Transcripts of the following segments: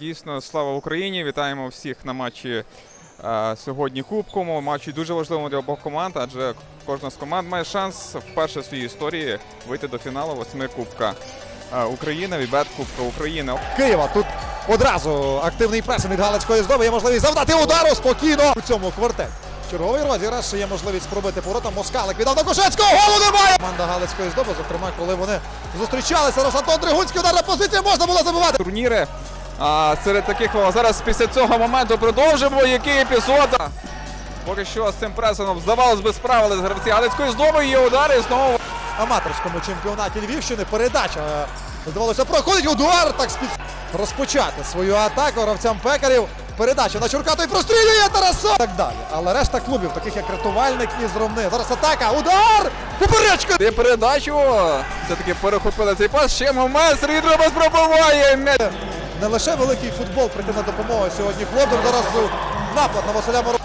Дійсно, слава Україні! Вітаємо всіх на матчі е, сьогодні Кубкому. Матчі дуже важливому для обох команд, адже кожна з команд має шанс вперше в своїй історії вийти до фіналу восьми Кубка е, України, Вібет Кубка України. Києва. Тут одразу активний пресинг Галицької здоби. Є можливість завдати удару спокійно у цьому квартеті. Черговий розіграш є можливість пробити поворота. Москалик віддав на Кошецького. Голу немає! Команда Галицької здоби, зокрема, коли вони зустрічалися. Зараз Антон Тригунський ударна позиція можна було забивати. Турніри а, серед таких о, зараз після цього моменту продовжимо. Який епізод? Поки що з цим пресингом здавалось би справились гравці Галицької здоби. Є удар і знову аматорському чемпіонаті Львівщини. Передача е, здавалося, проходить удар так спід... розпочати свою атаку гравцям пекарів. Передача на Чурка той прострілює Тарасов. Так далі. Але решта клубів, таких як рятувальник і зромни. Зараз атака. Удар! Поперечка! Дає передачу. Все-таки перехопили цей пас. Ще момент. Сергій Дробас пробиває. Не лише великий футбол прийти на допомогу сьогодні хлопцям. Зараз е, напад на Василя Мороз.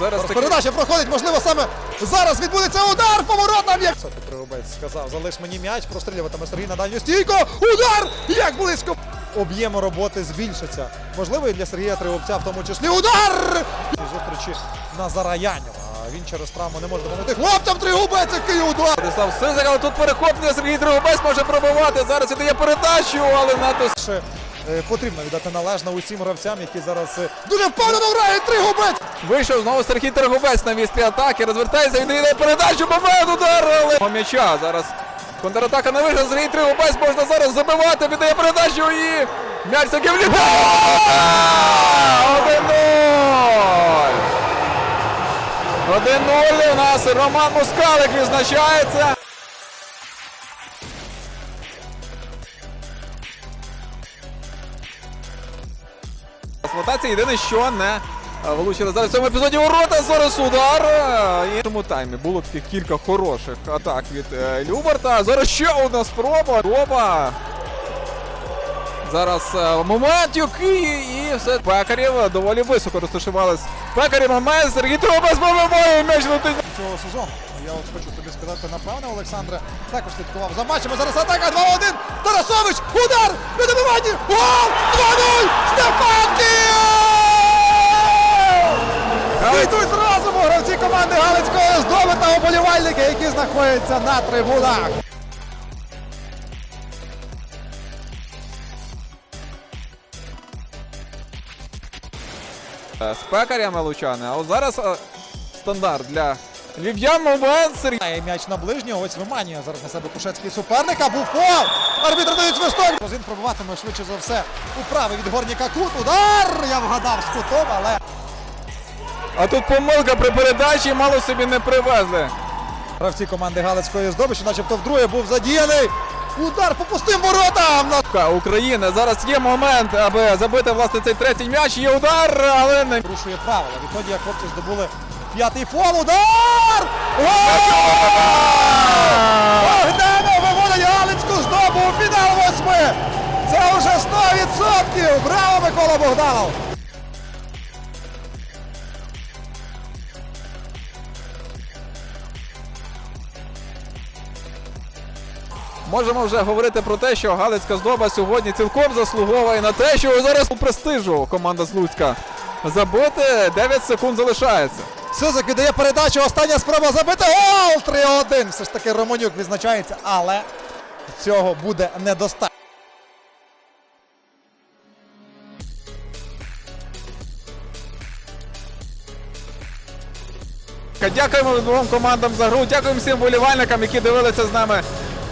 Зараз таки... Передача проходить, можливо, саме зараз відбудеться удар поворотом. Як Це Тригубець сказав, залиш мені м'яч, прострілюватиме Сергій на дальню стійку. Удар! Як близько! Об'єм роботи збільшиться. Можливо, і для Сергія Тригубця в тому числі. Удар! І Зустрічі Назара Янєва. Він через травму не може допомогти. Хлопцям Тригубець, який удар! Владислав Сизик, але тут перехоплення Сергій Дрогобець може пробивати. Зараз віддає передачу, але надто Ще потрібно віддати належне усім гравцям, які зараз е, дуже впевнено грають Тригубець! вийшов знову Сергій Дрогобець на місці атаки. Розвертається, віддає передачу, момент удар, але По м'яча зараз. Контратака не вийшла, Сергій Дрогобець можна зараз забивати, віддає передачу і м'яч таки влітає. 1-0. 1-0 у нас Роман Москалик відзначається. Експлуатація єдине, що не е, влучили зараз в цьому епізоді ворота. Зараз удар. е, І в цьому таймі було кілька хороших атак від е, Люберта. Зараз ще одна спроба. Спроба. Зараз е, момент який і все. Пекарів е, доволі високо розташувались. Пекарів момент. Сергій Троба збиває м'яч летить. цього сезону. Я от хочу тобі сказати, напевно, Олександре також слідкував за матчем. Зараз атака 2-1. Тарасович! Удар! На добиванні! Гол! 2-0! Стефанків! Йдуть зразу гравці команди Галицької здоби та оболівальники, які знаходяться на трибунах. З пекарями лучани. А от зараз е, стандарт для львів'ян момент. Сергій. Має м'яч на ближнього, ось виманює зараз на себе Кушецький суперника. Був фол! Арбітр дають свисток. Він пробиватиме швидше за все у правий від горніка кут. Удар! Я вгадав з кутом, але А тут помилка при передачі мало собі не привезли. Гравці команди Галицької здобичі, начебто вдруге був задіяний. Удар по пустим воротам! На- Ка- України. Зараз є момент, аби забити власне цей третій м'яч. Є удар, але не Порушує правила. Відтоді як хлопці здобули п'ятий фол. Удар! Гол! Виводить Галицьку здобу у фінал восьми! Це вже 100%! Браво, Микола Богданов! можемо вже говорити про те, що Галицька здоба сьогодні цілком заслуговує на те, що зараз у престижу команда з Луцька забити. 9 секунд залишається. Сизик віддає передачу. Остання спроба забити. Гол! 3-1. Все ж таки Романюк відзначається, але цього буде недостатньо. Дякуємо двом командам за гру. Дякуємо всім болівальникам, які дивилися з нами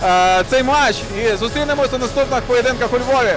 е, цей матч. І зустрінемося у наступних поєдинках у Львові.